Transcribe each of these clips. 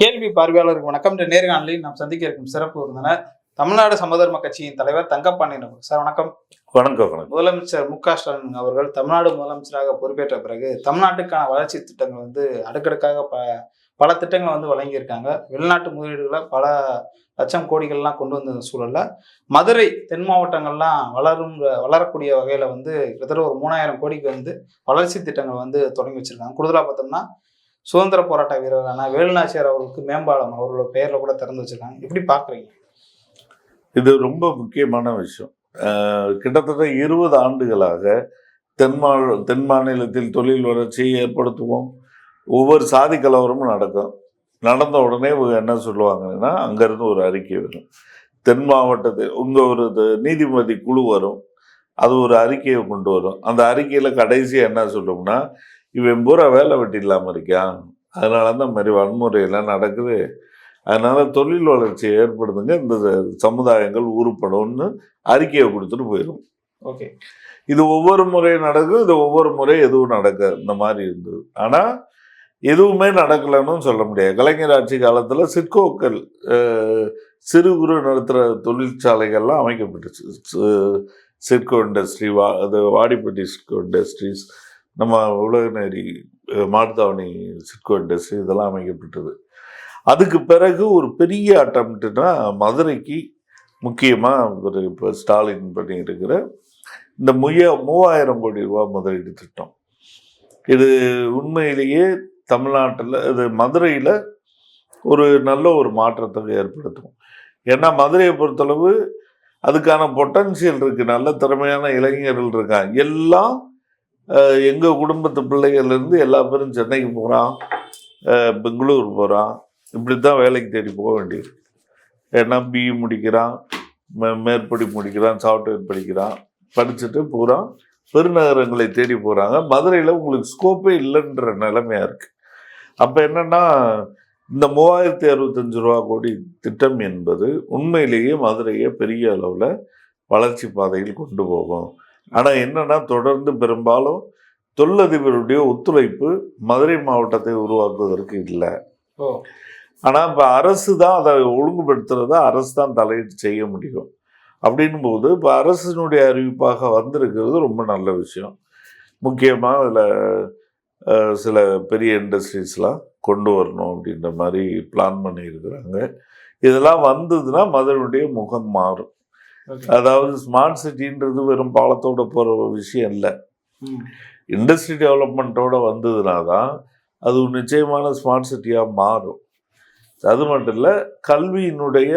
கேள்வி பார்வையாளருக்கு வணக்கம். இந்த நேர்காணலில் நாம் சந்திக்க இருக்கும் சிறப்பு விருந்தினர் தமிழ்நாடு சமதர்ம கட்சியின் தலைவர் தங்கப்பாண்டியன் அவர்கள் சார் வணக்கம். வணக்கம் வணக்கம். முதலமைச்சர் மு க ஸ்டாலின் அவர்கள் தமிழ்நாடு முதலமைச்சராக பொறுப்பேற்ற பிறகு தமிழ்நாட்டுக்கான வளர்ச்சி திட்டங்கள் வந்து அடுக்கடுக்காக ப பல திட்டங்களை வந்து வழங்கியிருக்காங்க. வெளிநாட்டு முதலீடுகளை பல லட்சம் கோடிகள்லாம் கொண்டு வந்த சூழல்ல மதுரை தென் மாவட்டங்கள்லாம் வளரும் வளரக்கூடிய வகையில வந்து கிட்டத்தட்ட ஒரு மூணாயிரம் கோடிக்கு வந்து வளர்ச்சி திட்டங்கள் வந்து தொடங்கி வச்சிருக்காங்க. கூடுதலாக பார்த்தோம்னா சுதந்திர போராட்ட வீரரான வேலுநாச்சியார் அவர்களுக்கு மேம்பாலம் அவரோட பெயரில் கூட திறந்து வச்சிருக்காங்க. எப்படி பார்க்குறீங்க இது ரொம்ப முக்கியமான விஷயம். கிட்டத்தட்ட இருபது ஆண்டுகளாக தென் மா தென் மாநிலத்தில் தொழில் வளர்ச்சியை ஏற்படுத்துவோம். ஒவ்வொரு சாதி கலவரமும் நடக்கும். நடந்த உடனே இவங்க என்ன சொல்லுவாங்கன்னா அங்கேருந்து ஒரு அறிக்கை வரும். தென் மாவட்டத்தில் உங்கள் ஒரு இது நீதிபதி குழு வரும். அது ஒரு அறிக்கையை கொண்டு வரும். அந்த அறிக்கையில் கடைசியாக என்ன சொல்லும்னா இவன் பூரா வேலை வெட்டி இல்லாமல் இருக்கான். அதனால தான் இந்த மாதிரி வன்முறையெல்லாம் நடக்குது. அதனால தொழில் வளர்ச்சியை ஏற்படுத்துங்க இந்த சமுதாயங்கள் உருப்படும்னு அறிக்கையை கொடுத்துட்டு போயிடும் ஓகே. இது ஒவ்வொரு முறை நடக்கும் இது ஒவ்வொரு முறை எதுவும் நடக்க இந்த மாதிரி இருந்தது. ஆனால் எதுவுமே நடக்கலைன்னு சொல்ல முடியாது. கலைஞர் ஆட்சி காலத்தில் சிட்கோக்கள் அஹ், சிறு குறு நடத்துகிற தொழிற்சாலைகள்லாம் அமைக்கப்பட்டுச்சு. சி- சிட்கோ இண்டஸ்ட்ரி வா அது வாடிப்பட்டி சிட்கோ இண்டஸ்ட்ரீஸ் நம்ம உலகநேரி அஹ், மாட்டுத்தாவணி சிட்கோ இண்டஸ்ட்ரி இதெல்லாம் அமைக்கப்பட்டது அதுக்கு பிறகு ஒரு பெரிய அட்டம்ப்ட்னா மதுரைக்கு முக்கியமாக ஒரு இப்போ ஸ்டாலின் பண்ணி இருக்கிற இந்த முய மூவாயிரம் கோடி ரூபா முதலீடு திட்டம். இது உண்மையிலேயே தமிழ்நாட்டில் இது மதுரையில் ஒரு நல்ல ஒரு மாற்றத்தை ஏற்படுத்தும். ஏன்னா மதுரையை பொறுத்தளவு அதுக்கான பொட்டன்சியல் இருக்குது நல்ல திறமையான இளைஞர்கள் இருக்காங்க. எல்லாம் எங்கள் குடும்பத்து பிள்ளைகள்லேருந்து எல்லா பேரும் சென்னைக்கு போகிறான் பெங்களூர் போகிறான் இப்படி தான் வேலைக்கு தேடி போக வேண்டியது ஏன்னா பிஇ முடிக்கிறான். மே- மேற்படி முடிக்கிறான். சாஃப்ட்வேர் படிக்கிறான். படிச்சுட்டு பூரா பெருநகரங்களை தேடி போகிறாங்க மதுரையில் உங்களுக்கு ஸ்கோப்பே இல்லைன்ற நிலைமையாக இருக்குது அப்போ என்னன்னா இந்த மூவாயிரத்தி அறுபத்தஞ்சு ரூபா கோடி திட்டம் என்பது உண்மையிலேயே மதுரையை பெரிய அளவில் வளர்ச்சி பாதையில் கொண்டு போகும். ஆனால் என்னன்னா தொடர்ந்து பெரும்பாலும் தொழிலதிபருடைய ஒத்துழைப்பு மதுரை மாவட்டத்தை உருவாக்குவதற்கு இல்லை. ஆனால் இப்போ அரசு தான் அதை ஒழுங்குபடுத்துறத அரசு தான் தலையிட்டு செய்ய முடியும். அப்படின்னும் போது இப்போ அரசினுடைய அறிவிப்பாக வந்திருக்கிறது ரொம்ப நல்ல விஷயம். முக்கியமாக அதில் சில பெரிய இண்டஸ்ட்ரீஸ்லாம் கொண்டு வரணும் அப்படின்ற மாதிரி பிளான் பண்ணியிருக்கிறாங்க. இதெல்லாம் வந்ததுன்னா மதுரையுடைய முகம் மாறும். அதாவது ஸ்மார்ட் சிட்டின்றது வெறும் பாலத்தோட போகிற விஷயம் இல்லை. இண்டஸ்ட்ரி டெவலப்மெண்ட்டோட வந்ததுனா தான் அது நிச்சயமான ஸ்மார்ட் சிட்டியாக மாறும். அது மட்டும் இல்லை கல்வியினுடைய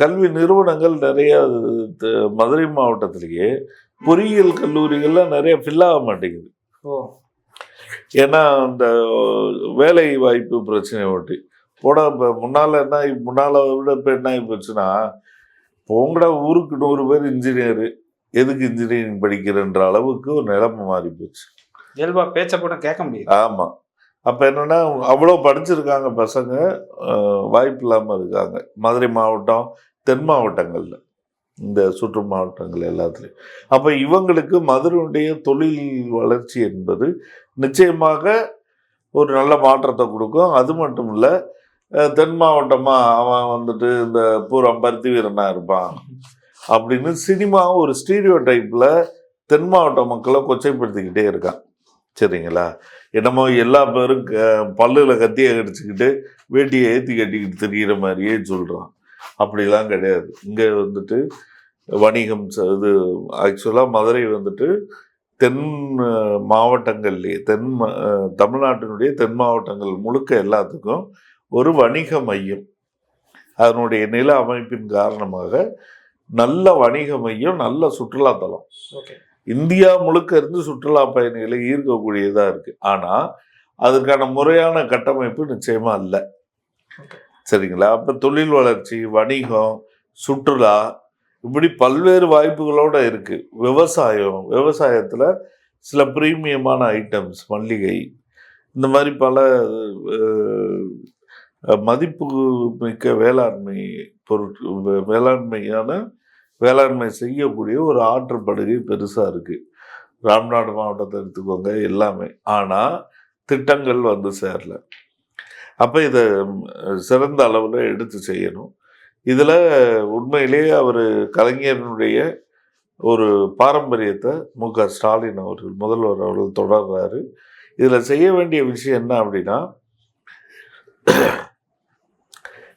கல்வி நிறுவனங்கள் நிறைய மதுரை மாவட்டத்திலேயே பொறியியல் கல்லூரிகள்லாம் நிறைய ஃபில் ஆக மாட்டேங்குது. ஏன்னா அந்த வேலை வாய்ப்பு பிரச்சனையை ஒட்டி. போட இப்போ முன்னால் என்ன முன்னால் விட இப்போ என்ன ஆகி போச்சுன்னா போங்கடா ஊருக்கு நூறு பேர் இன்ஜினியரு எதுக்கு இன்ஜினியரிங் படிக்கிறன்ற அளவுக்கு ஒரு நிலைமை மாறி போச்சு இயல்பா பேச்ச கூட கேட்க முடியாது. ஆமாம் அப்போ என்னென்னா அவ்வளோ படிச்சிருக்காங்க பசங்க வாய்ப்பு இல்லாமல் இருக்காங்க. மதுரை மாவட்டம் தென் மாவட்டங்களில். இந்த சுற்று மாவட்டங்கள் எல்லாத்துலேயும். அப்போ இவங்களுக்கு மதுரையுடைய தொழில் வளர்ச்சி என்பது நிச்சயமாக ஒரு நல்ல மாற்றத்தை கொடுக்கும். அது மட்டும் இல்லை தென் மாவட்டமாக அவன் வந்துட்டு இந்த பூரம் பருத்தி வீரனாக இருப்பான். அப்படின்னு சினிமா ஒரு ஸ்டீரியோ டைப்பில் தென் மாவட்ட மக்களை கொச்சைப்படுத்திக்கிட்டே இருக்கான். சரிங்களா? என்னமோ எல்லா பேரும் க- பல்லுல கத்தியை கடிச்சுக்கிட்டு வேட்டியை ஏற்றி கட்டிக்கிட்டு தெரிகிற மாதிரியே சொல்கிறான் அப்படிலாம் கிடையாது. இங்கே வந்துட்டு வணிகம் இது ஆக்சுவலாக மதுரை வந்துட்டு தென் மாவட்டங்கள்லேயே தென் தமிழ்நாட்டினுடைய தென் மாவட்டங்கள் முழுக்க எல்லாத்துக்கும் ஒரு வணிக மையம். அதனுடைய நில அமைப்பின் காரணமாக நல்ல வணிக மையம் நல்ல சுற்றுலாத்தலம் இந்தியா முழுக்க இருந்து சுற்றுலா பயணிகளை ஈர்க்கக்கூடியதாக இருக்கு. ஆனால் அதற்கான முறையான கட்டமைப்பு நிச்சயமா இல்லை. சரிங்களா? அப்போ தொழில் வளர்ச்சி வணிகம் சுற்றுலா இப்படி பல்வேறு வாய்ப்புகளோட இருக்கு. விவசாயம் விவசாயத்தில் சில பிரீமியமான ஐட்டம்ஸ் மல்லிகை இந்த மாதிரி பல மதிப்பு மிக்க வேளாண்மை பொருட்கள் வேளாண்மையான வேளாண்மை செய்யக்கூடிய ஒரு ஆற்றுப்படுகை பெருசாக இருக்குது ராம்நாடு மாவட்டத்தை எடுத்துக்கோங்க எல்லாமே. ஆனால் திட்டங்கள் வந்து சேரல. அப்போ இதை சிறந்த அளவில் எடுத்து செய்யணும். இதில் உண்மையிலேயே அவர் கலைஞரனுடைய ஒரு பாரம்பரியத்தை மு. க. ஸ்டாலின் அவர்கள் முதல்வர் அவர்கள் தொடர்றாரு. இதில் செய்ய வேண்டிய விஷயம் என்ன அப்படின்னா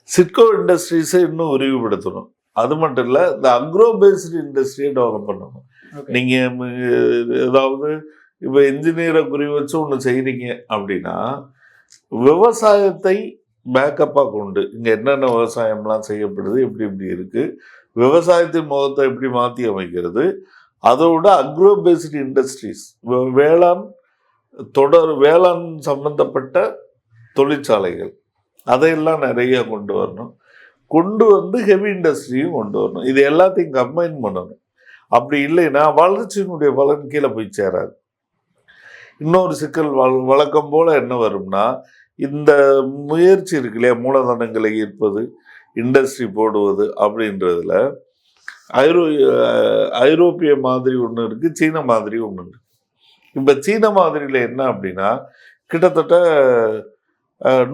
சிட்கோ இண்டஸ்ட்ரீஸை இன்னும் விரிவுபடுத்தணும். அது மட்டும் இல்லை இந்த அக்ரோ பேஸ்டு இண்டஸ்ட்ரியை டெவலப் பண்ணணும். நீங்கள் ஏதாவது இப்போ இன்ஜினியரை குறி வச்சு ஒன்று செய்கிறீங்க அப்படின்னா விவசாயத்தை பேக்கப்பாக கொண்டு இங்கே என்னென்ன விவசாயம்லாம் செய்யப்படுது எப்படி எப்படி இருக்குது விவசாயத்தின் முகத்தை எப்படி மாற்றி அமைக்கிறது அதோட அக்ரோ பேஸ்டு இண்டஸ்ட்ரீஸ் வேளாண் தொடர் வேளாண் சம்பந்தப்பட்ட தொழிற்சாலைகள். அதையெல்லாம் நிறைய கொண்டு வரணும். கொண்டு வந்து ஹெவி இண்டஸ்ட்ரியும் கொண்டு வரணும். இது எல்லாத்தையும் கம்பைன் பண்ணணும். அப்படி இல்லைன்னா வளர்ச்சியினுடைய பலன் கீழே போய் சேராது. இன்னொரு சிக்கல் வழ- வழக்கம் போல் என்ன வரும்னா இந்த முயற்சி இருக்கு இல்லையா மூலதனங்களை ஈர்ப்பது இண்டஸ்ட்ரி போடுவது அப்படின்றதுல ஐரோ ஐரோப்பிய மாதிரி ஒன்று இருக்குது சீன மாதிரி ஒன்று இருக்குது இப்போ சீன மாதிரியில் என்ன அப்படின்னா கிட்டத்தட்ட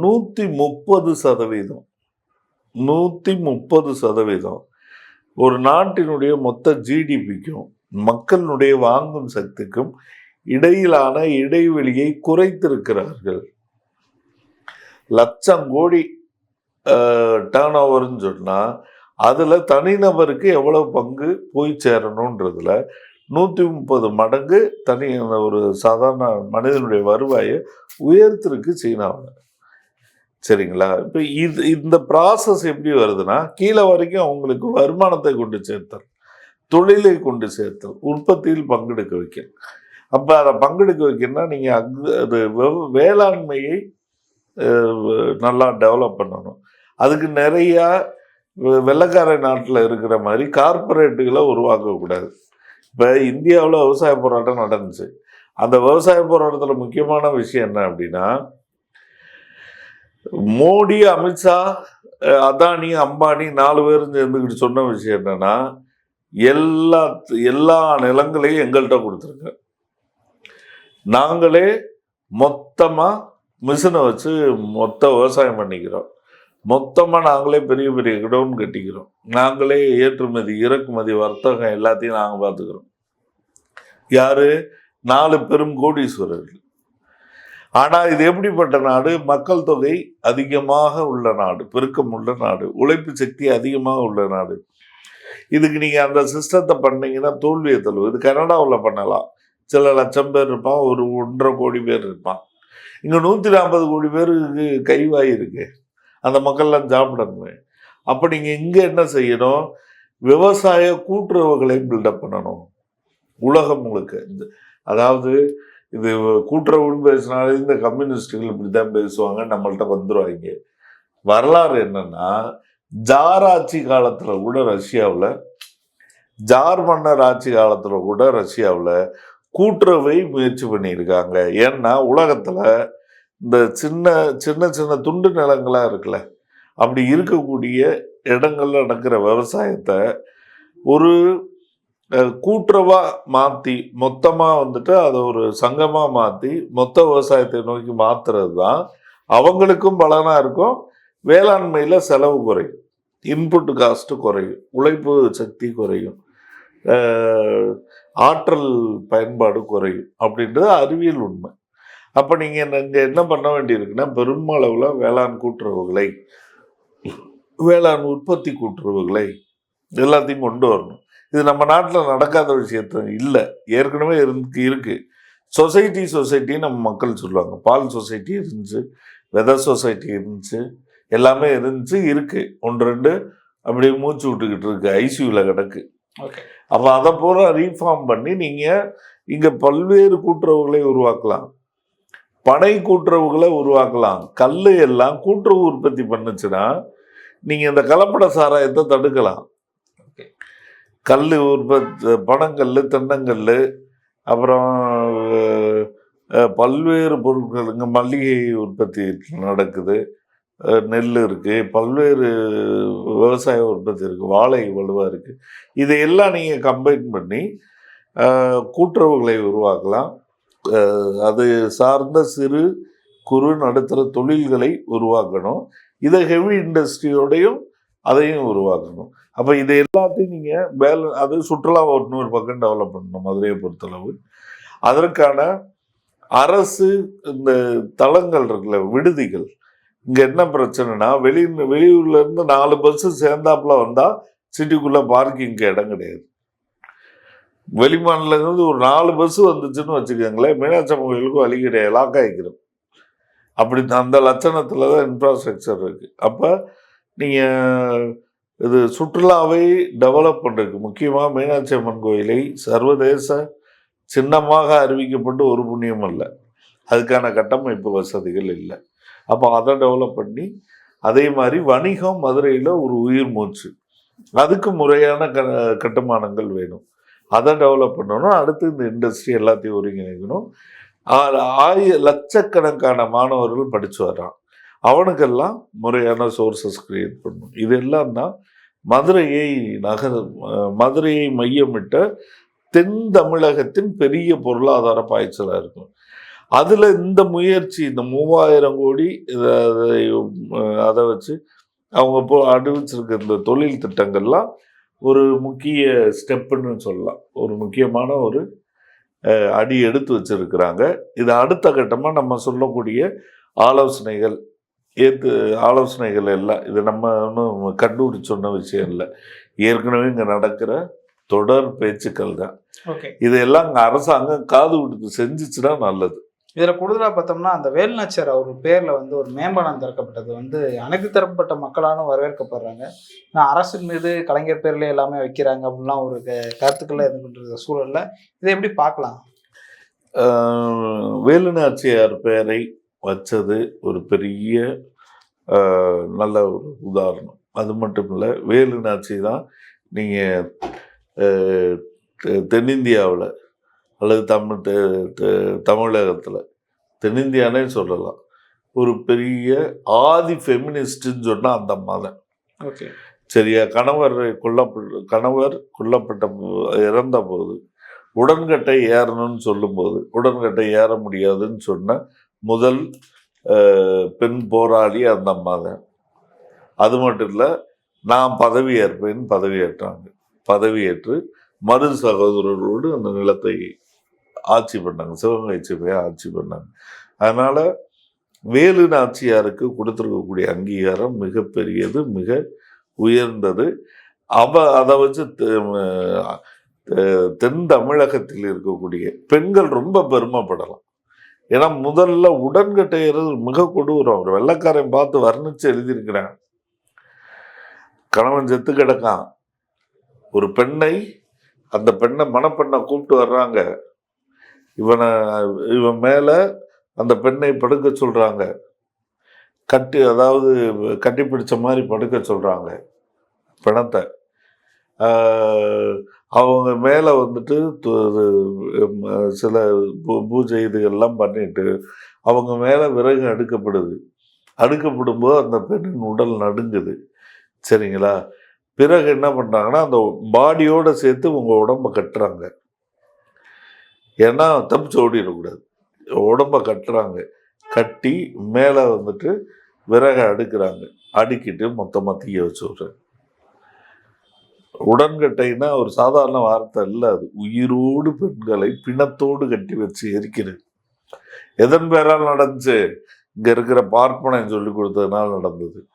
நூற்றி முப்பது சதவீதம். நூற்றி முப்பது சதவீதம். ஒரு நாட்டினுடைய மொத்த ஜிடிபிக்கும் மக்களுடைய வாங்கும் சக்திக்கும் இடையிலான இடைவெளியை குறைத்திருக்கிறார்கள். லட்சம் கோடி டேர்ன் ஓவர்னு சொன்னால் அதில் தனிநபருக்கு எவ்வளோ பங்கு போய் சேரணுன்றதுல நூற்றி முப்பது மடங்கு தனி ஒரு சாதாரண மனிதனுடைய வருவாயை உயர்த்திருக்கு சீனாவில் சரிங்களா? இப்போ இது இந்த ப்ராசஸ் எப்படி வருதுன்னா கீழே வரைக்கும் அவங்களுக்கு வருமானத்தை கொண்டு சேர்த்தல் தொழிலை கொண்டு சேர்த்தல் உற்பத்தியில் பங்கெடுக்க வைக்க அப்போ அதை பங்கெடுக்க வைக்கணும்னா நீங்கள் அங்கு அது வேளாண்மையை நல்லா டெவலப் பண்ணணும். அதுக்கு நிறையா வெள்ளக்கார வெள்ளைக்கார நாட்டில் இருக்கிற மாதிரி கார்ப்பரேட்டுகளை உருவாக்கக்கூடாது இப்போ இந்தியாவில் விவசாய போராட்டம் நடந்துச்சு. அந்த விவசாய போராட்டத்தில் முக்கியமான விஷயம் என்ன அப்படின்னா மோடி அமித்ஷா அதானி அம்பானி நாலு பேரும் சேர்ந்துக்கிட்டு சொன்ன விஷயம் என்னன்னா எல்லா எல்லா நிலங்களையும் எங்கள்கிட்ட கொடுத்துருங்க. நாங்களே மொத்தமாக மிஷினை வச்சு மொத்த விவசாயம் பண்ணிக்கிறோம். மொத்தமாக நாங்களே பெரிய பெரிய கிடவுன் கட்டிக்கிறோம். நாங்களே ஏற்றுமதி இறக்குமதி வர்த்தகம் எல்லாத்தையும் நாங்கள் பார்த்துக்கிறோம். யார்? நாலு பெரும் கோடீஸ்வரர்கள். ஆனால் இது எப்படிப்பட்ட நாடு? மக்கள் தொகை அதிகமாக உள்ள நாடு பெருக்கம் உள்ள நாடு உழைப்பு சக்தி அதிகமாக உள்ள நாடு. இதுக்கு நீங்கள் அந்த சிஸ்டத்தை பண்ணீங்கன்னா தோல்வியை தள்ளும் இது கனடாவில் பண்ணலாம். சில லட்சம் பேர் இருப்பான் ஒரு ஒன்றரை கோடி பேர் இருப்பான். இங்கே நூற்றி நாற்பது கோடி பேருக்கு கைவாய் இருக்கு. அந்த மக்கள்லாம் சாப்பிடணுமே. அப்போ நீங்கள் இங்கே என்ன செய்யணும்? விவசாய கூட்டுறவுகளை பில்டப் பண்ணணும். உலகம் முழுக்க. அதாவது இது கூட்டுறவுன்னு பேசினாலே இந்த கம்யூனிஸ்டுகள் இப்படி தான் பேசுவாங்க நம்மள்ட்ட வந்துடுவாங்க வரலாறு என்னன்னா ஜார் ஆட்சி காலத்தில் கூட ரஷ்யாவில் ஜார் மன்னர் ஆட்சி காலத்தில் கூட ரஷ்யாவில் கூட்டுறவை முயற்சி பண்ணியிருக்காங்க. ஏன்னா உலகத்தில் இந்த சின்ன சின்ன சின்ன துண்டு நிலங்களாக இருக்குல்ல அப்படி இருக்கக்கூடிய இடங்கள்ல நடக்கிற விவசாயத்தை ஒரு கூட்டுறவா மாற்றி மொத்தமாக வந்துட்டு அதை ஒரு சங்கமாக மாற்றி மொத்த விவசாயத்தை நோக்கி மாற்றுறது தான் அவங்களுக்கும் பலனாக இருக்கும். வேளாண்மையில் செலவு குறையும். இன்புட் காஸ்ட்டு குறையும். உழைப்பு சக்தி குறையும். ஆற்றல் பயன்பாடு குறையும். அப்படின்றது அறிவியல் உண்மை. அப்போ நீங்கள் இங்கே என்ன பண்ண வேண்டியிருக்குன்னா பெருமளவில் வேளாண் கூட்டுறவுகளை வேளாண் உற்பத்தி கூட்டுறவுகளை எல்லாத்தையும் கொண்டு வரணும். இது நம்ம நாட்டில் நடக்காத விஷயத்த இல்லை. ஏற்கனவே இருக்கு இருக்கு. சொசைட்டி சொசைட்டி நம்ம மக்கள் சொல்லுவாங்க. பால் சொசைட்டி இருந்துச்சு வெதர் சொசைட்டி இருந்துச்சு எல்லாமே இருந்துச்சு இருக்கு. ஒன்று ரெண்டு அப்படியே மூச்சு விட்டுக்கிட்டு இருக்கு ஐசியூவில் கிடக்கு. ஓகே அப்போ அதை பூரா ரீஃபார்ம் பண்ணி நீங்கள் இங்கே பல்வேறு கூட்டுறவுகளை உருவாக்கலாம். பனை கூட்டுறவுகளை உருவாக்கலாம். கல் எல்லாம் கூட்டுறவு உற்பத்தி பண்ணுச்சுன்னா நீங்கள் இந்த கலப்பட சாராயத்தை தடுக்கலாம். Okay. கல் உற்பத்தி பனங்கல் தென்னங்கல் அப்புறம் பல்வேறு பொருட்கள் இங்கே மல்லிகை உற்பத்தி நடக்குது. நெல் இருக்குது பல்வேறு விவசாய உற்பத்தி இருக்குது வாழை வலுவாக இருக்குது இதையெல்லாம் நீங்கள் கம்பைன் பண்ணி கூட்டுறவுகளை உருவாக்கலாம். அது சார்ந்த சிறு குறு நடுத்தர தொழில்களை உருவாக்கணும். இதை ஹெவி இண்டஸ்ட்ரியோடையும் அதையும் உருவாக்கணும். அப்போ இது எல்லாத்தையும் நீங்கள் பேல அது சுற்றுலா ஒரு பக்கம் டெவலப் பண்ணணும் மதுரையை பொறுத்தளவு. அதற்கான அரசு இந்த தளங்கள் இருக்குல்ல விடுதிகள் இங்கே என்ன பிரச்சனைனா வெளி வெளியூர்லேருந்து நாலு பஸ்ஸு சேர்ந்தாப்புல வந்தால் சிட்டிக்குள்ளே பார்க்கிங்க்கு இடம் கிடையாது. வெளிமாநிலங்கிறது ஒரு நாலு பஸ் வந்துச்சுன்னு வச்சுக்கோங்களேன் மீனாட்சி கோயிலுக்கும் வழி கிடையாது லாக் ஆகிக்கிறோம் அப்படி அந்த லட்சணத்தில் தான் இன்ஃப்ராஸ்ட்ரக்சர் இருக்குது அப்போ நீங்கள் இது சுற்றுலாவை டெவலப் பண்ணுறதுக்கு முக்கியமாக மீனாட்சி அம்மன் கோயிலை சர்வதேச சின்னமாக அறிவிக்கப்பட்டு ஒரு புண்ணியம் அல்ல. அதுக்கான கட்டமைப்பு வசதிகள் இல்லை. அப்போ அதை டெவலப் பண்ணி அதே மாதிரி வணிகம் மதுரையில் ஒரு உயிர் மூச்சு. அதுக்கு முறையான க கட்டுமானங்கள் வேணும். அதை டெவலப் பண்ணணும். அடுத்து இந்த இண்டஸ்ட்ரி எல்லாத்தையும் ஒருங்கிணைக்கணும். ஆ- ஆய லட்சக்கணக்கான மாணவர்கள் படித்து வர்றான். அவனுக்கெல்லாம் முறையான சோர்சஸ் கிரியேட் பண்ணணும் இதெல்லாம் தான் மதுரையை நகர மதுரையை மையமிட்ட தென் தமிழகத்தின் பெரிய பொருளாதார பாய்ச்சலாக இருக்கும். அதில் இந்த முயற்சி இந்த மூவாயிரம் கோடி இதை அதை, அதை வச்சு அவங்க போ அறிவிச்சிருக்க இந்த தொழில் திட்டங்கள்லாம் ஒரு முக்கிய ஸ்டெப்புன்னு சொல்லலாம். ஒரு முக்கியமான ஒரு அடி எடுத்து வச்சிருக்கிறாங்க. இது அடுத்த கட்டமாக நம்ம சொல்லக்கூடிய ஆலோசனைகள் ஏற்று ஆலோசனைகள் எல்லாம் இது நம்ம ஒன்றும் கண்டுபிடிச்சு சொன்ன விஷயம் இல்லை. ஏற்கனவே இங்கே நடக்கிற தொடர் பேச்சுக்கள் தான். ஓகே. இதெல்லாம் அங்கே அரசாங்கம் காது கொடுத்து செஞ்சுச்சுன்னா நல்லது. இதுல கூடுதலா பார்த்தோம்னா அந்த வேலுநாச்சியார் அவர் பேர்ல வந்து ஒரு மேம்பாலம் திறக்கப்பட்டது வந்து அனைத்து தரப்பட்ட மக்களாலும் வரவேற்கப்படுறாங்க. நான் அரசின் மீது கலைஞர் பேர்ல எல்லாமே வைக்கிறாங்க அப்படின்லாம் ஒரு க- கருத்துக்கள்லாம் இது பண்ற சூழல்ல. இதை எப்படி பார்க்கலாம்? வேலுநாச்சியார் பெயரை வச்சது ஒரு பெரிய நல்ல ஒரு உதாரணம். அது மட்டும் இல்லை வேலுநாச்சி தான் நீங்கள் தென்னிந்தியாவில் அல்லது தமிழ் தமிழகத்தில் தென்னிந்தியானே சொல்லலாம். ஒரு பெரிய ஆதி ஃபெமினிஸ்ட்னு சொன்னால் அந்த அம்மா தான் ஓகே. சரியா கணவர் கொல்லப்பட்ட கணவர் கொல்லப்பட்ட இறந்த போது உடன்கட்டை ஏறணும்னு சொல்லும்போது உடன்கட்டை ஏற முடியாதுன்னு சொன்ன முதல் பெண் போராளி அந்த அம்மா தான் அது மட்டும் இல்லை நான் பதவி பதவியேற்றாங்க பதவியேற்று மறு சகோதரர்களோடு அந்த நிலத்தை ஆட்சி பண்ணாங்க. சிவகங்கை சிவையை ஆட்சி பண்ணாங்க. அதனால் வேலு நாச்சியாருக்கு கொடுத்துருக்கக்கூடிய அங்கீகாரம் மிகப்பெரியது மிக உயர்ந்தது. அவ அதை வச்சு தெ- தென் தமிழகத்தில் இருக்கக்கூடிய பெண்கள் ரொம்ப பெருமைப்படலாம். ஏன்னா முதல்ல உடன்கட்டையறது மிக கொடூரம். ஒரு வெள்ளைக்காரன் பார்த்து வர்ணிச்சு எழுதியிருக்கிறேன் கணவன் செத்து கிடக்கான். ஒரு பெண்ணை அந்த பெண்ணை மணப்பெண்ணை கூப்பிட்டு வர்றாங்க. இவனை இவன் மேலே அந்த பெண்ணை படுக்க சொல்கிறாங்க கட்டி அதாவது கட்டி பிடிச்ச மாதிரி படுக்க சொல்கிறாங்க பிணத்தை. அவங்க மேலே வந்துட்டு சில பூ- பூஜை இதுகள்லாம் பண்ணிட்டு அவங்க மேலே விறகு அடுக்கப்படுது. அடுக்கப்படும் போது அந்த பெண்ணின் உடல் நடுங்குது. சரிங்களா? பிறகு என்ன பண்ணுறாங்கன்னா அந்த பாடியோடு சேர்த்து உங்கள் உடம்ப கட்டுறாங்க. ஏன்னா தப்பிச்சு ஓடிடக்கூடாது உடம்பை கட்டுறாங்க. கட்டி மேலே வந்துட்டு விறகை அடுக்கிறாங்க. அடுக்கிட்டு மொத்தமாக தீய வச்சு விட்றாங்க. உடன்கட்டைன்னா ஒரு சாதாரண வார்த்தை இல்லை அது. உயிரோடு பெண்களை பிணத்தோடு கட்டி வச்சு எரிக்கிறது. எதன் பேரால் நடந்துச்சு? இங்க இருக்கிற பார்ப்பனை சொல்லி கொடுத்ததுனால நடந்தது.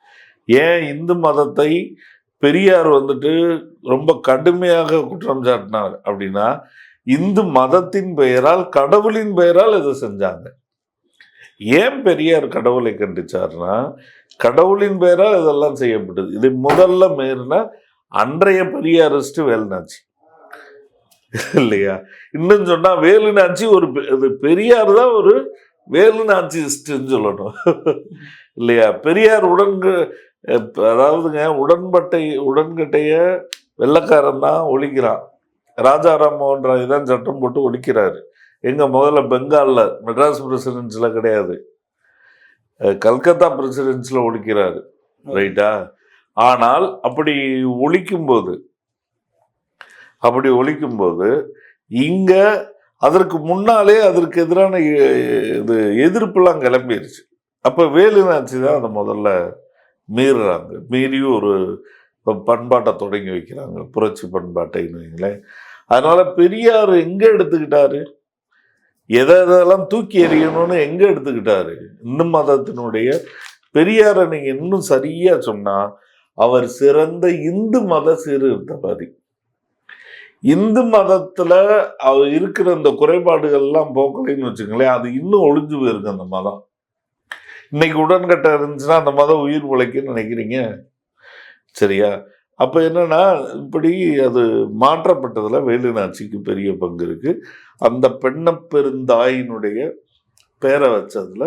ஏன் இந்து மதத்தை பெரியார் வந்துட்டு ரொம்ப கடுமையாக குற்றம் சாட்டினார் அப்படின்னா இந்து மதத்தின் பெயரால் கடவுளின் பெயரால் இதை செஞ்சாங்க. ஏன் பெரியார் கடவுளை கண்டிச்சார்னா கடவுளின் பெயரால் இதெல்லாம் செய்யப்பட்டது. இது முதல்ல மீறின அன்றைய பெரியாரிஸ்ட் வேலுநாச்சி. இல்லையா? இன்னும் சொன்னா வேலுநாச்சி ஒரு பெ- இது பெரியார் தான் ஒரு வேலுநாச்சிஸ்ட்ன்னு சொல்லணும். இல்லையா? பெரியார் உடன்க அதாவதுங்க உடன்பட்டை உடன்கட்டைய வெள்ளக்காரன் தான் ஒழிக்கிறான். ராஜாராம் மோகன் ராய் தான் சட்டம் போட்டு ஒழிக்கிறாரு. எங்க முதல்ல பெங்காலில் மெட்ராஸ் பிரசிடென்சில கிடையாது. கல்கத்தா பிரசிடென்சில ஒழிக்கிறாரு. ரைட்டா? ஆனால் அப்படி ஒழிக்கும்போது அப்படி ஒழிக்கும்போது இங்கே அதற்கு முன்னாலே அதற்கு எதிரான இது எதிர்ப்புலாம் கிளம்பிருச்சு. அப்போ வேலுநாச்சி தான் அதை முதல்ல மீறுறாங்க. மீறியும் ஒரு பண்பாட்டை தொடங்கி வைக்கிறாங்க. புரட்சி பண்பாட்டைன்னு வைங்களேன். அதனால் பெரியார் எங்கே எடுத்துக்கிட்டாரு? எதை எதெல்லாம் தூக்கி எறியணும்னு எங்கே எடுத்துக்கிட்டாரு? இந்து மதத்தினுடைய பெரியாரை நீங்கள் இன்னும் சரியாக சொன்னால் அவர் சிறந்த இந்து மத சீர்திருத்தவாதி. இந்து மதத்துல அவர் இருக்கிற இந்த குறைபாடுகள் எல்லாம் போக்கலைன்னு வச்சுங்களேன் அது இன்னும் ஒளிஞ்சு போயிருக்கு அந்த மதம். இன்னைக்கு உடன்கட்டை இருந்துச்சுன்னா அந்த மதம் உயிர் உழைக்குன்னு நினைக்கிறீங்க? சரியா? அப்ப என்னன்னா இப்படி அது மாற்றப்பட்டதுல வேலுநாச்சிக்கு பெரிய பங்கு இருக்கு. அந்த பெண்ணப்பெருந்தாயினுடைய பேரை வச்சதுல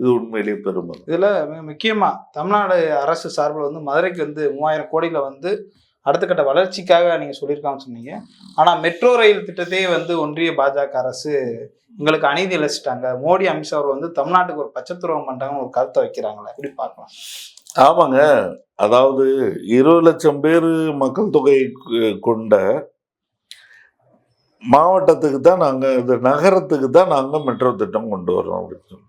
இது உண்மையிலேயே பெருமை இதுல மிக முக்கியமா தமிழ்நாடு அரசு சார்பில் வந்து மதுரைக்கு வந்து மூவாயிரம் கோடியில வந்து அடுத்த கட்ட வளர்ச்சிக்காக நீங்க சொல்லியிருக்காங்கன்னு சொன்னீங்க. ஆனா மெட்ரோ ரயில் திட்டத்தையே வந்து ஒன்றிய பாஜக அரசு எங்களுக்கு அநீதி இழைச்சிட்டாங்க. மோடி அமித்ஷா அவர் வந்து தமிழ்நாட்டுக்கு ஒரு பச்சைத்துறவம் பண்றாங்கன்னு ஒரு கருத்தை வைக்கிறாங்களே. எப்படி பார்க்கலாம்? ஆமாங்க. அதாவது இருபது லட்சம் பேர் மக்கள் தொகை கொண்ட மாவட்டத்துக்கு தான் நாங்கள் இந்த நகரத்துக்கு தான் நாங்கள் மெட்ரோ திட்டம் கொண்டு வரோம் அப்படின்னு சொல்லி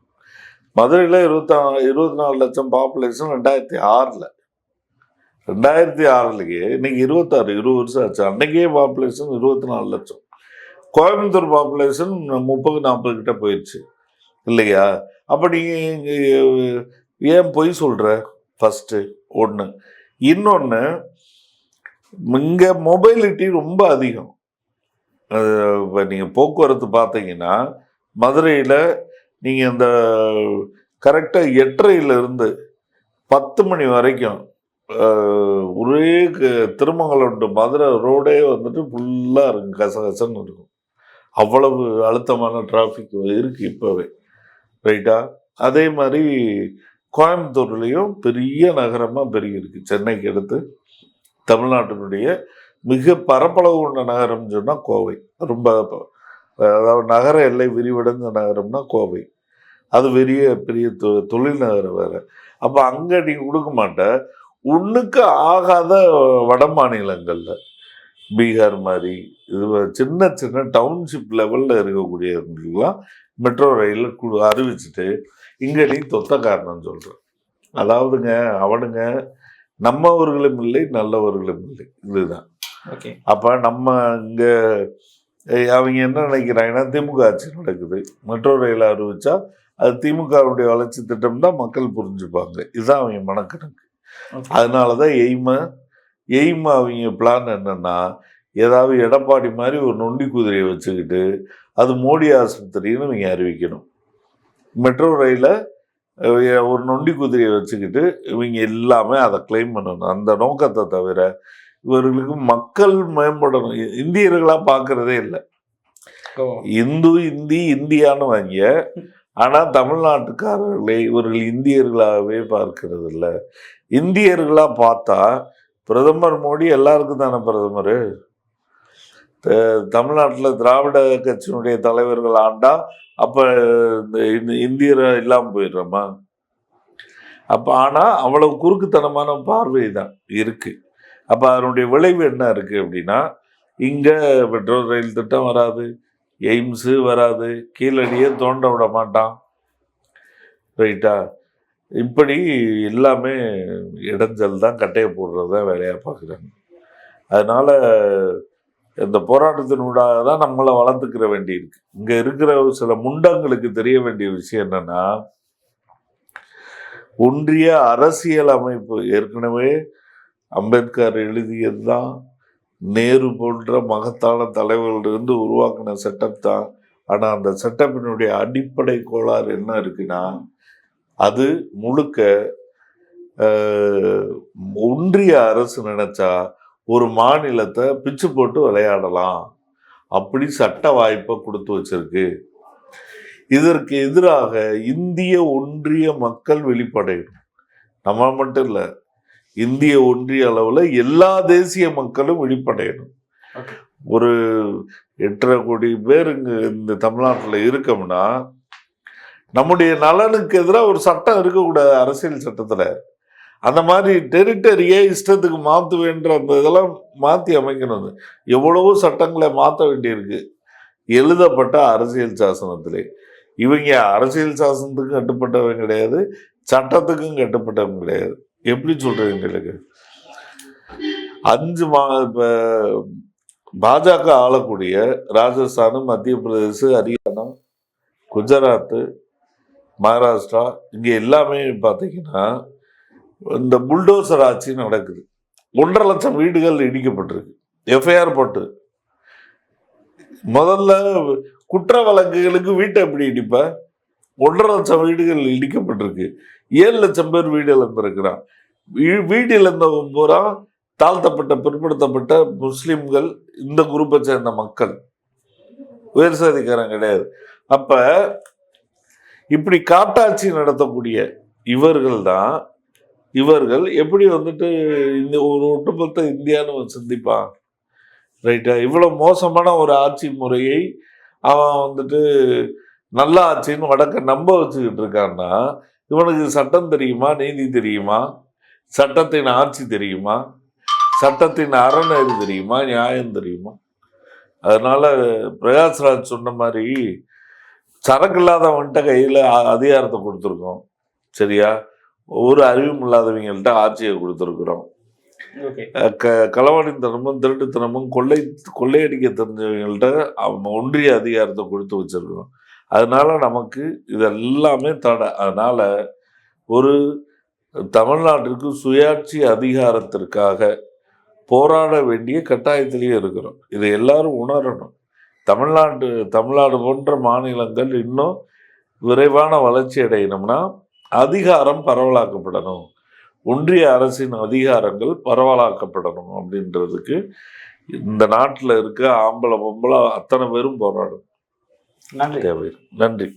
மதுரையில் இருபத்தா இருபத்தி நாலு லட்சம் பாப்புலேஷன் ரெண்டாயிரத்தி ஆறில். ரெண்டாயிரத்தி ஆறுலயே இன்னைக்கு இருபத்தாறு இருபது வருஷம் ஆச்சு. அன்னைக்கே பாப்புலேஷன் இருபத்தி நாலு லட்சம். கோயம்புத்தூர் பாப்புலேஷன் முப்பது நாற்பது கிட்ட போயிடுச்சு. இல்லையா? அப்போ நீங்கள் ஏன் பொய் சொல்கிற ஃபஸ்ட்டு ஒன்று இன்னொன்று இங்கே மொபைலிட்டி ரொம்ப அதிகம். இப்போ நீங்கள் போக்குவரத்து பார்த்தீங்கன்னா மதுரையில் நீங்கள் இந்த கரெக்டாக எட்டரையிலிருந்து பத்து மணி வரைக்கும் ஒரே க- திருமங்கலம் மதுரை ரோடே வந்துட்டு ஃபுல்லாக இருக்கும் கசகசன்னு இருக்கும். அவ்வளவு அழுத்தமான டிராஃபிக் இருக்குது இப்போவே ரைட்டா அதே மாதிரி கோயம்புத்தூர்லேயும் பெரிய நகரமாக பெருகிருக்கு சென்னைக்கு அடுத்து. தமிழ்நாட்டினுடைய மிக பரப்பளவு கொண்ட நகரம்னு சொன்னால் கோவை. ரொம்ப அதாவது நகர எல்லை விரிவடைந்த நகரம்னா கோவை. அது பெரிய பெரிய தொ- தொழில் நகரம் வேற. அப்போ அங்கே நீ கொடுக்க மாட்ட. ஒன்றுக்கு ஆகாத வட மாநிலங்கள்ல. பீகார் மாதிரி இது சின்ன சின்ன டவுன்ஷிப் லெவலில் இருக்கக்கூடியவங்களுக்குலாம் மெட்ரோ ரயிலில் கு அறிவிச்சுட்டு இங்கே நீ தொத்த காரணம் சொல்கிறேன் அதாவதுங்க அவனுங்க நம்மவர்களும் இல்லை நல்லவர்களும் இல்லை. இதுதான். ஓகே. அப்போ நம்ம இங்கே அவங்க என்ன நினைக்கிறாங்கன்னா திமுக ஆட்சி நடக்குது. மெட்ரோ ரயில் அறிவிச்சா அது திமுகவுடைய வளர்ச்சி திட்டம் தான் மக்கள் புரிஞ்சுப்பாங்க. இதுதான் அவங்க மனக்கணக்கு. அதனால தான் எய்மை எய்ம் அவங்க பிளான் என்னன்னா ஏதாவது எடப்பாடி மாதிரி ஒரு நொண்டி குதிரையை வச்சுக்கிட்டு அது மோடி ஆஸ்பத்திரின்னு இவங்க அறிவிக்கணும். மெட்ரோ ரயில ஒரு நொண்டி குதிரையை வச்சுக்கிட்டு இவங்க எல்லாமே அதை கிளைம் பண்ணணும். அந்த நோக்கத்தை தவிர இவர்களுக்கு மக்கள் மேம்படணும். இ- இந்தியர்களா பார்க்கறதே இல்லை. இந்து இந்தி இந்தியான்னு வாங்க ஆனால் தமிழ்நாட்டுக்காரர்களை இவர்கள் இந்தியர்களாகவே பார்க்கிறது இல்லை இந்தியர்களாக பார்த்தா பிரதமர் மோடி எல்லாருக்கும் தானே பிரதமர்? தமிழ்நாட்டில் திராவிட கட்சியினுடைய தலைவர்கள் ஆண்டா அப்போ இந்த இந்த இந்தியர் இல்லாமல் போயிடுறோமா? அப்போ ஆனால் அவ்வளவு குறுக்குத்தனமான பார்வை தான் இருக்குது அப்போ அதனுடைய விளைவு என்ன இருக்குது அப்படின்னா இங்கே மெட்ரோ ரயில் திட்டம் வராது எய்ம்ஸு வராது. கீழடியே தோண்ட விட மாட்டான். ரைட்டா? இப்படி எல்லாமே இடைஞ்சல் தான் கட்டையை போடுறது தான் வேலையாக பார்க்குறாங்க. அதனால் இந்த போராட்டத்தினூடாக தான் நம்மளை வளர்த்துக்கிற வேண்டியிருக்கு. இங்கே இருக்கிற ஒரு சில முண்டங்களுக்கு தெரிய வேண்டிய விஷயம் என்னன்னா ஒன்றிய அரசியல் அமைப்பு ஏற்கனவே அம்பேத்கர் எழுதியது தான் நேரு போன்ற மகத்தான தலைவர்களிருந்து உருவாக்கின செட்டப் தான். ஆனால் அந்த செட்டப்பினுடைய அடிப்படை கோளாறு என்ன இருக்குன்னா அது முழுக்க ஒன்றிய அரசு நினைச்சா ஒரு மாநிலத்தை பிச்சு போட்டு விளையாடலாம். அப்படி சட்ட வாய்ப்பை கொடுத்து வச்சிருக்கு. இதற்கு எதிராக இந்திய ஒன்றிய மக்கள் வெளிப்படையணும். நம்ம மட்டும் இல்லை இந்திய ஒன்றிய அளவில் எல்லா தேசிய மக்களும் வெளிப்படையணும் Okay. ஒரு எட்டரை கோடி பேர் இங்க இந்த தமிழ்நாட்டில் இருக்கோம்னா நம்முடைய நலனுக்கு எதிராக ஒரு சட்டம் இருக்கக்கூடாது அரசியல் சட்டத்தில். அந்த மாதிரி டெரிட்டரியே இஷ்டத்துக்கு மாற்றுவேன்ற அந்த இதெல்லாம் மாற்றி அமைக்கணும். எவ்வளவோ சட்டங்களை மாற்ற வேண்டியிருக்கு. எழுதப்பட்ட அரசியல் சாசனத்திலே. இவங்க அரசியல் சாசனத்துக்கும் கட்டுப்பட்டவங்க கிடையாது சட்டத்துக்கும் கட்டுப்பட்டவங்க கிடையாது. எப்படி சொல்றீங்க எனக்கு அஞ்சு மா இப்போ பாஜக ஆளக்கூடிய ராஜஸ்தான் மத்திய பிரதேச ஹரியானா குஜராத் மகாராஷ்டிரா இங்கே எல்லாமே பார்த்தீங்கன்னா இந்த புல்டோசர் ஆட்சி நடக்குது. ஒன்றரை லட்சம் வீடுகள் இடிக்கப்பட்டிருக்கு. எஃப்ஐஆர் போட்டு. முதல்ல குற்ற வழக்குகளுக்கு வீட்டை எப்படி இடிப்பேன் ஒன்றரை லட்சம் வீடுகள் இடிக்கப்பட்டிருக்கு. ஏழு லட்சம் பேர் வீடு இழந்திருக்கிறான் வீ- வீடு இழந்தவங்க பூரா தாழ்த்தப்பட்ட பிற்படுத்தப்பட்ட முஸ்லீம்கள் இந்த குரூப்பை சேர்ந்த மக்கள். உயர் சாதிக்காரன் கிடையாது. அப்ப இப்படி காட்டாட்சி நடத்தக்கூடிய இவர்கள் தான் இவர்கள் எப்படி வந்துட்டு இந்த ஒரு ஒட்டுமொத்த இந்தியான்னு சிந்திப்பான் ரைட்டா? இவ்வளோ மோசமான ஒரு ஆட்சி முறையை அவன் வந்துட்டு நல்ல ஆட்சின்னு வடக்க நம்ப வச்சுக்கிட்டு இருக்கான்னா இவனுக்கு சட்டம் தெரியுமா நீதி தெரியுமா? சட்டத்தின் ஆட்சி தெரியுமா? சட்டத்தின் அறநெறி தெரியுமா? நியாயம் தெரியுமா? அதனால பிரகாஷ்ராஜ் சொன்ன மாதிரி சரக்கு இல்லாதவன்கிட்ட கையில் அதிகாரத்தை கொடுத்துருக்கோம். சரியா? ஒரு அறிவும் இல்லாதவங்கள்ட்ட ஆட்சியை கொடுத்துருக்குறோம். க களவாணித்தனமும் திருட்டுத்தனமும் கொள்ளை கொள்ளையடிக்க தெரிஞ்சவங்கள்ட்ட ஒன்றிய அதிகாரத்தை கொடுத்து வச்சிருக்கோம் அதனால் நமக்கு இதெல்லாமே தடை அதனால் ஒரு தமிழ்நாட்டிற்கு சுயாட்சி அதிகாரத்திற்காக போராட வேண்டிய கட்டாயத்திலேயே இருக்கிறோம். இதை எல்லாரும் உணரணும். தமிழ்நாடு தமிழ்நாடு போன்ற மாநிலங்கள் இன்னும் விரைவான வளர்ச்சி அடையணும்னா அதிகாரம் பரவலாக்கப்படணும். ஒன்றிய அரசின் அதிகாரங்கள் பரவலாக்கப்படணும் அப்படின்றதுக்கு இந்த நாட்டில் இருக்க ஆம்பளை பொம்பளை அத்தனை பேரும் போராடும் நன்றி. தேவை. நன்றி.